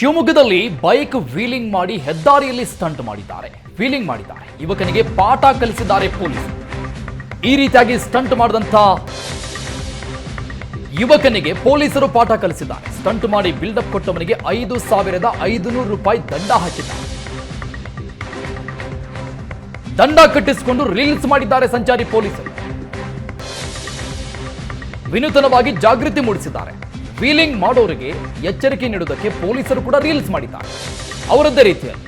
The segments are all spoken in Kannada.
ಶಿವಮೊಗ್ಗದಲ್ಲಿ ಬೈಕ್ ವೀಲಿಂಗ್ ಮಾಡಿ ಹೆದ್ದಾರಿಯಲ್ಲಿ ಸ್ಟಂಟ್ ಮಾಡಿದ್ದಾರೆ. ವೀಲಿಂಗ್ ಮಾಡಿದ್ದಾರೆ. ಯುವಕನಿಗೆ ಪಾಠ ಕಲಿಸಿದ್ದಾರೆ ಪೊಲೀಸ್. ಈ ರೀತಿಯಾಗಿ ಸ್ಟಂಟ್ ಮಾಡಿದಂಥ ಯುವಕನಿಗೆ ಪೊಲೀಸರು ಪಾಠ ಕಲಿಸಿದ್ದಾರೆ. ಸ್ಟಂಟ್ ಮಾಡಿ ಬಿಲ್ಡಪ್ ಕೊಟ್ಟವನಿಗೆ ಐದು ಸಾವಿರದ ಐದುನೂರು ರೂಪಾಯಿ ದಂಡ ಹಾಕಿದ್ದಾರೆ. ದಂಡ ಕಟ್ಟಿಸಿಕೊಂಡು ರೀಲ್ಸ್ ಮಾಡಿದ್ದಾರೆ ಸಂಚಾರಿ ಪೊಲೀಸರು. ವಿನೂತನವಾಗಿ ಜಾಗೃತಿ ಮೂಡಿಸಿದ್ದಾರೆ. ವೀಲಿಂಗ್ ಮಾಡೋರಿಗೆ ಎಚ್ಚರಿಕೆ ನೀಡುವುದಕ್ಕೆ ಪೊಲೀಸರು ಕೂಡ ರೀಲ್ಸ್ ಮಾಡಿದ್ದಾರೆ. ಅವರದ್ದೇ ರೀತಿಯಲ್ಲಿ.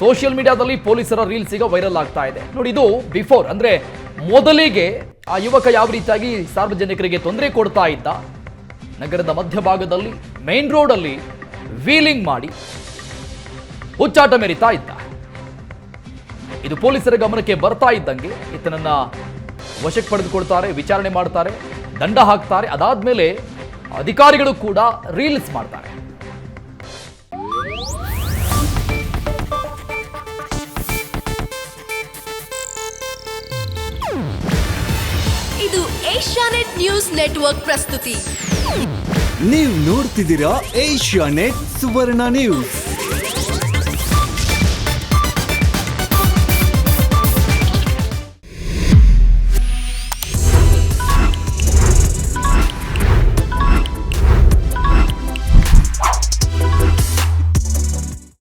ಸೋಷಿಯಲ್ ಮೀಡಿಯಾದಲ್ಲಿ ಪೊಲೀಸರ ರೀಲ್ಸ್ ಈಗ ವೈರಲ್ ಆಗ್ತಾ ಇದೆ. ನೋಡಿ, ಇದು ಬಿಫೋರ್, ಅಂದ್ರೆ ಮೊದಲಿಗೆ ಆ ಯುವಕ ಯಾವ ರೀತಿಯಾಗಿ ಸಾರ್ವಜನಿಕರಿಗೆ ತೊಂದರೆ ಕೊಡ್ತಾ ಇದ್ದ, ನಗರದ ಮಧ್ಯಭಾಗದಲ್ಲಿ ಮೇನ್ ಅಲ್ಲಿ ವೀಲಿಂಗ್ ಮಾಡಿ ಹುಚ್ಚಾಟ ಮೆರಿತಾ ಇದ್ದ. ಇದು ಪೊಲೀಸರ ಗಮನಕ್ಕೆ ಬರ್ತಾ ಇದ್ದಂಗೆ ಈತನನ್ನ ವಶಕ್ಕೆ ಪಡೆದುಕೊಳ್ತಾರೆ, ವಿಚಾರಣೆ ಮಾಡ್ತಾರೆ, ದಂಡ ಹಾಕ್ತಾರೆ. ಅದಾದ್ಮೇಲೆ ಅಧಿಕಾರಿಗಳು ಕೂಡ ರೀಲ್ಸ್ ಮಾಡ್ತಾರೆ. ಇದು ಏಷ್ಯಾನೆಟ್ ನ್ಯೂಸ್ ನೆಟ್ವರ್ಕ್ ಪ್ರಸ್ತುತಿ. ನೀವು ನೋಡ್ತಿದ್ದೀರಾ ಏಷ್ಯಾನೆಟ್ ಸುವರ್ಣ ನ್ಯೂಸ್.